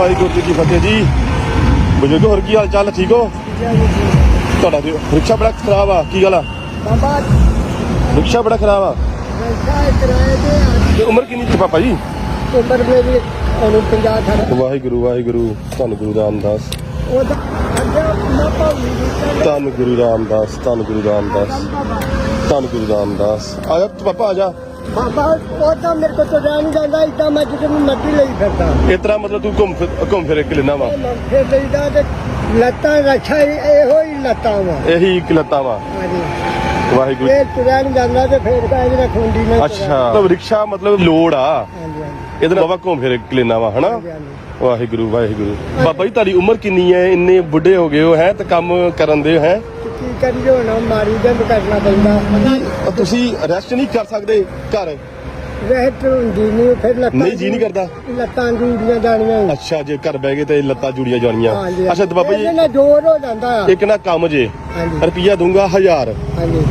ਵਾਹਿਗੁਰੂ ਜੀ ਕੀ ਫਤਿਹ ਜੀ। ਬਜ਼ੁਰਗ ਹੋਰ ਕੀ ਹਾਲ ਚਾਲ? ਠੀਕ ਹੋ? ਤੁਹਾਡਾ ਰਿਕਸ਼ਾ ਬੜਾ ਖਰਾਬ ਆ। ਕੀ ਗੱਲ ਆ? ਬਾਬਾ ਰਿਕਸ਼ਾ ਬੜਾ ਖਰਾਬ ਆ। ਤੇ ਉਮਰ ਕਿੰਨੀ ਸੀ ਪਾਪਾ ਜੀ? ਉਮਰ ਮੇਰੀ ਉਹਨੂੰ 50 ਖੜਾ ਵਾਹਿਗੁਰੂ ਵਾਹਿਗੁਰੂ। ਧੰਨ ਗੁਰੂ ਰਾਮਦਾਸ। ਧੰਨ ਗੁਰੂ ਰਾਮਦਾਸ ਧੰਨ ਗੁਰੂ ਰਾਮਦਾਸ। ਧੰਨ ਗੁਰੂ ਰਾਮਦਾਸ। ਆ ਜਾ ਤੂੰ ਪਾਪਾ ਆ ਜਾ। ਬਾਬਾ ਉਹ ਤਾਂ ਮੇਰੇ ਕੋਲ ਤੋਂ ਨਹੀਂ ਜਾਂਦਾ ਇਦਾਂ ਮੈਂ ਜਿੱਦ ਨੂੰ ਮੱਟੀ ਲਈ ਫਿਰਦਾ। ਇਸ ਤਰ੍ਹਾਂ ਮਤਲਬ ਤੂੰ ਘੁੰਮ ਫਿਰ ਘੁੰਮ ਫਿਰ ਕੇ ਲੈਣਾ ਵਾ। ਫਿਰ ਲਈਦਾ ਤੇ ਲੱਤਾਂ ਰੱਖਾ ਇਹੋ ਹੀ ਲੱਤਾਂ ਵਾ। ਇਹੀ ਇੱਕ ਲੱਤਾਂ ਵਾ। ਹਾਂਜੀ। ਵਾਹਿਗੁਰੂ ਇਹ ਤੁਰਿਆ ਨਹੀਂ ਜਾਂਦਾ ਤੇ ਫਿਰ ਕਹਿੰਦੇ ਖੁੰਡੀ ਨਾਲ ਅੱਛਾ। ਮਤਲਬ ਰਿਕਸ਼ਾ ਮਤਲਬ ਲੋੜ ਆ। ਹਾਂਜੀ ਹਾਂਜੀ। ਇਹਦੇ ਨਾਲ ਬਾਬਾ ਘੁੰਮ ਫਿਰ ਕੇ ਲੈਣਾ ਵਾ ਹਨਾ? ਹਾਂਜੀ, ਹਾਂਜੀ। ਵਾਹਿਗੁਰੂ ਵਾਹਿਗੁਰੂ। ਬਾਬਾ ਜੀ ਤੁਹਾਡੀ ਉਮਰ ਕਿੰਨੀ ਹੈ? ਇੰਨੇ ਬੁੱਢੇ ਹੋ ਗਏ ਹੋ ਹੈ? ਤੇ ਕੰਮ ਕਰਨ ਦੇ ਹੈ ਕੀ ਕਰੀਏ ਹੁਣ ਮਾਰੀ ਦੇ ਕਰਨਾ ਪੈਂਦਾ। ਤੁਸੀਂ ਰੈਸਟ ਨਹੀਂ ਕਰ ਸਕਦੇ ਘਰ? ਰਹਿਤ ਹੁੰਦੀ ਨਹੀਂ ਫਿਰ ਲੱਤਾਂ ਨਹੀਂ ਜੀ ਨਹੀਂ ਕਰਦਾ। ਲੱਤਾਂ ਜੂੜੀਆਂ ਜਾਣੀਆਂ। ਅੱਛਾ ਜੇ ਘਰ ਬਹਿ ਗਏ ਤੇ ਲੱਤਾਂ ਜੁੜੀਆਂ ਜਾਣੀਆਂ। ਅੱਛਾ ਤੇ ਬਾਬਾ ਜੀ ਨਾਲ ਜ਼ੋਰ ਹੋ ਜਾਂਦਾ। ਆ ਇੱਕ ਨਾ ਕੰਮ ਜੇ ਰੁਪਈਆ ਦੂੰਗਾ 1000 ਹਾਂਜੀ।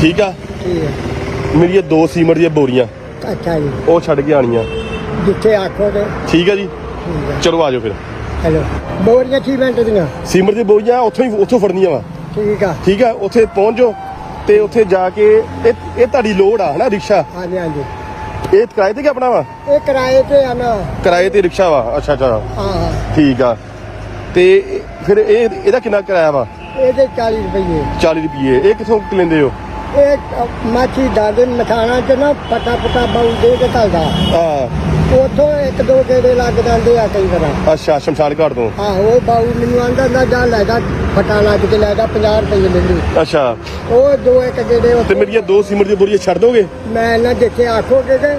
ਠੀਕ ਆ? ਠੀਕ ਮੇਰੀਆਂ ਦੋ ਸੀਮਟ ਦੀਆਂ ਬੋਰੀਆਂ ਅੱਛਾ ਜੀ। ਉਹ ਛੱਡ ਕੇ ਆਣੀਆਂ। ਜਿੱਥੇ ਆਖੋ ਤੇ। ਠੀਕ ਆ ਜੀ? ਚਲੋ ਆ ਜਾਓ ਫਿਰ। ਹੈਲੋ। ਬੋਰੀਆਂ ਕੀ ਮਿੰਟ ਦੀਆਂ? ਸੀਮਟ ਦੀਆਂ ਬੋਰੀਆਂ ਉੱਥੋਂ ਹੀ ਉੱਥੋਂ ਫੜਨੀਆਂ ਵਾ। ਠੀਕ ਆ। ਠੀਕ ਆ ਉੱਥੇ ਪਹੁੰਚ ਜਾਓ ਤੇ ਉੱਥੇ ਜਾ ਕੇ ਇਹ ਇਹ ਤੁਹਾਡੀ ਲੋੜ ਆ ਹਨਾ ਰਿਕਸ਼ਾ? ਹਾਂਜੀ ਹਾਂਜੀ। ਇਹ ਕਿਰਾਏ ਤੇ ਕਿ ਆਪਣਾ ਵਾ? ਇਹ ਕਿਰਾਏ ਤੇ ਆ ਨਾ। ਕਿਰਾਏ ਤੇ ਰਿਕਸ਼ਾ ਵਾ ਅੱਛਾ ਅੱਛਾ। ਹਾਂ ਹਾਂ। ਠੀਕ ਆ। ਤੇ ਫਿਰ ਇਹ ਇਹਦਾ ਕਿੰਨਾ ਕਿਰਾਇਆ ਵਾ? ਇਹਦੇ 40 ਰੁਪਏ 40 ਰੁਪਏ ਇਹ ਕਿੱਥੋਂ ਲੈਂਦੇ ਹੋ? ਇਹ ਮਾਛੀ ਦਾਦੇ ਮਥਾਣਾ ਚ ਨਾ ਪਟਾ ਪਟਾ ਬਾਉ ਦੇ ਕੇ ਚੱਲਦਾ। ਆ ਉਥੋਂ ਇੱਕ ਦੋ ਗੇੜੇ ਲੱਗ ਜਾਂਦੇ ਆ ਕਈ ਵਾਰ। ਅੱਛਾ ਸ਼ਮਸ਼ਾਨ ਘਾਟ ਤੋਂ। ਆਹੋ ਬਾਉ ਮੈਨੂੰ ਆਂਦਾ ਨਾ ਜਾ ਲੈ ਜਾ ਪਟਾ ਲੱਗ ਕੇ ਲੈ ਜਾ 50 ਰੁਪਏ ਲੈ ਲਈ ਅੱਛਾ। ਉਹ ਦੋ ਇੱਕ ਗੇੜੇ ਤੇ ਉੱਥੇ ਮੇਰੀਆਂ ਦੋ ਸੀਮਟ ਦੀਆਂ ਬੋਰੀਆਂ ਛੱਡ ਦੋਗੇ? ਮੈਂ ਨਾ ਜਿੱਥੇ ਆਖੋਗੇ ਤੇ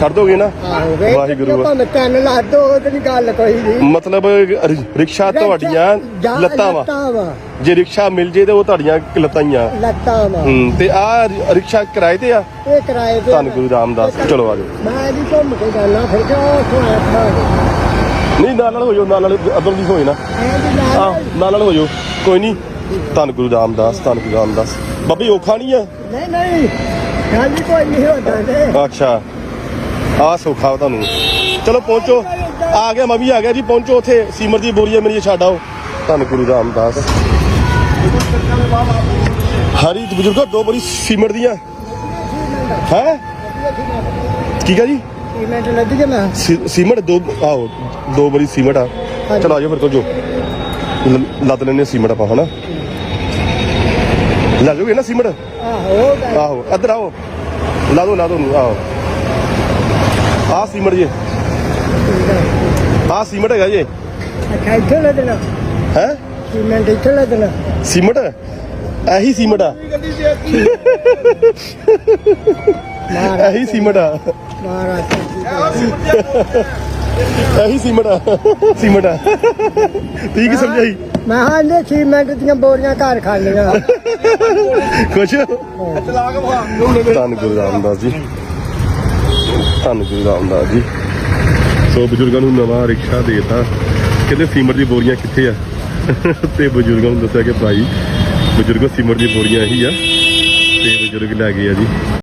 ਛੱਡ ਦੋਗੇ ਨਾ? ਵੇ ਵਾਹਿਗੁਰੂ। ਭਾਵੇਂ ਤਿੰਨ ਲਾ ਦੋ ਉਹਦੇ ਨਹੀਂ ਗੱਲ ਕੋਈ ਨਹੀਂ ਮਤਲਬ ਰਿ- ਰਿਕਸ਼ਾ ਤੁਹਾਡੀਆਂ ਜਾਂ ਲੱਤਾਂ ਵਾ। ਲੱਤਾਂ ਵਾ। ਜੇ ਰਿਕਸ਼ਾ ਮਿਲ ਜੇ ਤੇ ਉਹ ਤੁਹਾਡੀਆਂ ਲੱਤਾਂ ਹੀ ਆ। ਲੱਤਾਂ ਵਾ। ਹੂੰ ਤੇ ਆ ਰਿਕਸ਼ਾ ਕਿਰਾਏ ਤੇ ਆ? ਇਹ ਕਿਰਾਏ ਤੇ ਧੰਨ ਗੁਰੂ ਰਾਮਦਾਸ। ਚਲੋ ਆ ਜਾਓ। ਮੈਂ ਜੀ ਘੁੰਮ ਕੇ ਜਾਣਾ ਫਿਰ ਉਹ ਉੱਥੋਂ ਆਇਆ ਨਹੀਂ ਨਾਲ ਨਾਲ ਹੋ ਜਾਓ ਨਾਲ ਨਾਲ ਅਦਰ ਦੀ ਹੋਏ ਨਾ। ਐਂ ਜੀ ਆ ਨਾਲ। ਨਾਲ ਨਾਲ ਹੋ ਜਾਓ। ਕੋਈ ਨਹੀਂ। ਧੰਨ ਗੁਰੂ ਰਾਮਦਾਸ ਧੰਨ ਗੁਰੂ ਰਾਮਦਾਸ। ਬੱਬੀ ਔਖਾ ਨਹੀਂ ਆ? ਨਹੀਂ ਨਹੀਂ। ਗੱਲ ਹੀ ਕੋਈ ਨਹੀਂ ਹੁੰਦਾ ਨੇ ਅੱਛਾ। ਆ ਸੌਖਾ ਤੁਹਾਨੂੰ। ਚਲੋ ਪਹੁੰਚੋ। ਆ ਗਿਆ ਮੈਂ ਵੀ ਆ ਗਿਆ ਜੀ ਪਹੁੰਚੋ ਉੱਥੇ। ਸੀਮਰ ਦੀ ਬੋਰੀਆਂ ਮੇਰੀ ਛੱਡ ਆਓ। ਧੰਨ ਗੁਰੂ ਰਾਮਦਾਸ। ਹਰੀ ਬਜ਼ੁਰਗੋ ਦੋ ਬੋਰੀ ਸੀਮਰ ਦੀਆਂ। ਹੈ? ਕੀ ਕਹ ਜੀ? ਸੀਮੈਂਟ ਮੈਂ ਸੀ- ਸੀਮਟ ਦੋ ਆਓ ਦੋ ਬਰੀ ਸੀਮਟ ਆ। ਚਲ ਆਜੋ ਫਿਰ ਤੋਂ ਜੋ ਲ- ਲੱਦ ਲੈਣੇ ਸੀਮਟ ਆਪਾਂ ਹਨਾ? ਲਾ ਜੋਗੇ ਨਾ ਸੀਮਟ? ਆਹੋ ਆਹੋ ਇੱਧਰ ਆਓ। ਲਾ ਦੋ ਲਾ ਦੋ ਨੂੰ ਆਓ ਆ ਸੀਮਟ ਜੀ। ਆ ਸੀਮਟ ਹੈਗਾ ਜੀ। ਅੱਛਾ ਇੱਥੇ ਲੱਦਣਾ ਹੈ? ਸੀਮੈਂਟ ਇੱਥੇ ਲੱਦਣਾ ਸੀਮਟ? ਇਹੀ ਸੀਮਟ ਆ। ਇਹੀ ਸੀਮਟ ਆ। ਇਹੀ ਸੀਮਟ ਆ। ਸੀਮਟ ਆ। ਤੁਸੀਂ ਕੀ ਸਮਝਾਈ ਮੈਂ ਹਾਂ ਨੇ ਸੀਮੈਂਟ ਦੀਆਂ ਬੋਰੀਆਂ ਘਰ ਖਾਣੀਆਂ ਕੁਛ? ਧੰਨ ਗੁਰੂ ਰਾਮਦਾਸ ਜੀ। ਧੰਨ ਗੁਰੂ ਰਾਮਦਾਸ ਜੀ। ਸੋ ਬਜ਼ੁਰਗਾਂ ਨੂੰ ਨਵਾਂ ਰਿਕਸ਼ਾ ਦੇਤਾ। ਕਹਿੰਦੇ ਸੀਮਰ ਦੀ ਬੋਰੀਆਂ ਕਿੱਥੇ ਆ? ਤੇ ਬਜ਼ੁਰਗਾਂ ਨੂੰ ਦੱਸਿਆ ਕਿ ਭਾਈ, ਬਜ਼ੁਰਗੋ ਸੀਮਰ ਦੀ ਬੋਰੀਆਂ ਇਹੀ ਆ। ਤੇ ਬਜ਼ੁਰਗ ਲੈ ਗਏ ਆ ਜੀ।